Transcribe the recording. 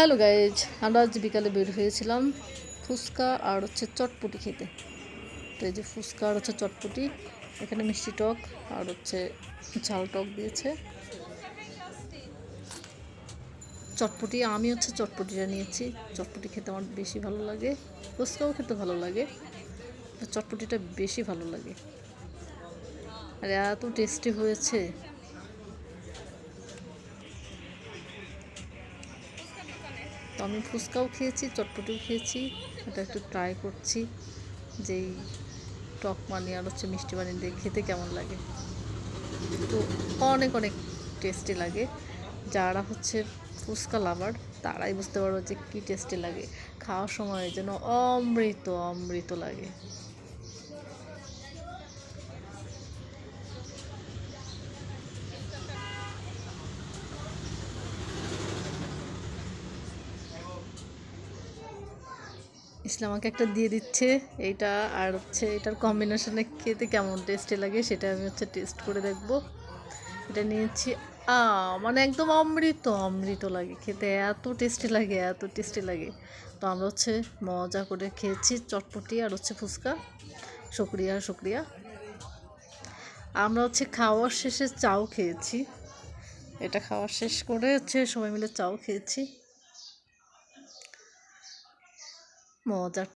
Hello guys, আমরা আজ বিকালে বের হয়েছিলাম ফুচকা আর হচ্ছে চটপটি খেতে। তো এই যে ফুচকা আর হচ্ছে চটপটি, এখানে মিষ্টি টক আর হচ্ছে ঝাল টক দিয়েছে। চটপটি, আমি হচ্ছে চটপটিটা নিয়েছি। চটপটি খেতে আমার বেশি ভালো লাগে, ফুচকাও খেতে ভালো লাগে চটপটিটা বেশি ভালো লাগে। আর এত টেস্টি হয়েছে। তো আমি ফুচকাও খেয়েছি, চটপটিও খেয়েছি। এটা একটু ট্রাই করছি যেই টক মানি আর হচ্ছে মিষ্টি মানি দিয়ে খেতে কেমন লাগে। তো অনেক অনেক টেস্টি লাগে। যারা হচ্ছে ফুচকা লাভার তারাই বুঝতে পারবে যে কী টেস্টি লাগে। খাওয়ার সময় যেন অমৃত অমৃত লাগে। ইসলাম আমাকে একটা দিয়ে দিচ্ছে। এইটা আর হচ্ছে এটার কম্বিনেশনে খেতে কেমন টেস্টি লাগে সেটা আমি হচ্ছে টেস্ট করে দেখব। এটা নিয়েছি আ মানে একদম অমৃত অমৃত লাগে খেতে। এত টেস্টি লাগে, এত টেস্টি লাগে। তো আমরা হচ্ছে মজা করে খেয়েছি চটপটি আর হচ্ছে ফুচকা। শুক্রিয়া শুক্রিয়া। আমরা হচ্ছে খাওয়ার শেষে চাও খেয়েছি। এটা খাওয়ার শেষ করে হচ্ছে সবাই মিলে চাও খেয়েছি। 么的